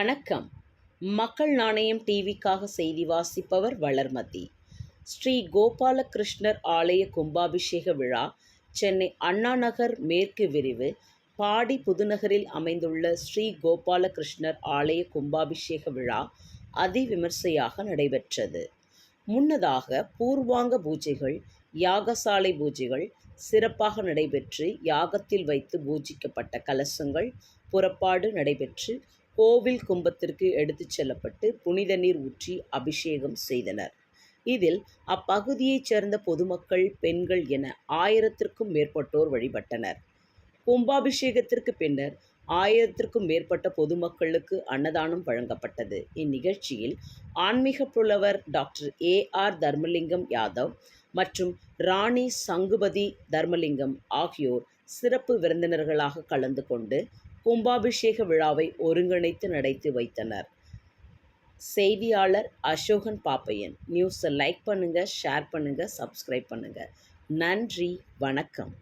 வணக்கம். மக்கள் நாணயம் டிவிக்காக செய்தி வாசிப்பவர் வளர்மதி. ஸ்ரீ கோபாலகிருஷ்ணர் ஆலய கும்பாபிஷேக விழா சென்னை அண்ணா நகர் மேற்கு விரிவு பாடி புதுநகரில் அமைந்துள்ள ஸ்ரீ கோபாலகிருஷ்ணர் ஆலய கும்பாபிஷேக விழா அதிவிமர்சையாக நடைபெற்றது. முன்னதாக பூர்வாங்க பூஜைகள் யாகசாலை பூஜைகள் சிறப்பாக நடைபெற்று யாகத்தில் வைத்து பூஜிக்கப்பட்ட கலசங்கள் புறப்பாடு நடைபெற்று கோவில் கும்பத்திற்கு எடுத்துச் செல்லப்பட்டு புனித நீர் ஊற்றி அபிஷேகம் செய்தனர். இதில் அப்பகுதியைச் சேர்ந்த பொதுமக்கள் பெண்கள் என ஆயிரத்திற்கும் மேற்பட்டோர் வழிபட்டனர். கும்பாபிஷேகத்திற்கு பின்னர் ஆயிரத்திற்கும் மேற்பட்ட பொதுமக்களுக்கு அன்னதானம் வழங்கப்பட்டது. இந்நிகழ்ச்சியில் ஆன்மீக புலவர் doctor A R Dharmalingam Yadav மற்றும் ராணி சங்குபதி தர்மலிங்கம் ஆகியோர் சிறப்பு விருந்தினர்களாக கலந்து கொண்டு கும்பாபிஷேக விழாவை ஒருங்கிணைத்து நடத்தி வைத்தனர். செய்தியாளர் அசோகன் பாப்பையன். நியூஸை லைக் பண்ணுங்கள் ஷேர் பண்ணுங்கள் சப்ஸ்கிரைப் பண்ணுங்கள் நன்றி வணக்கம்.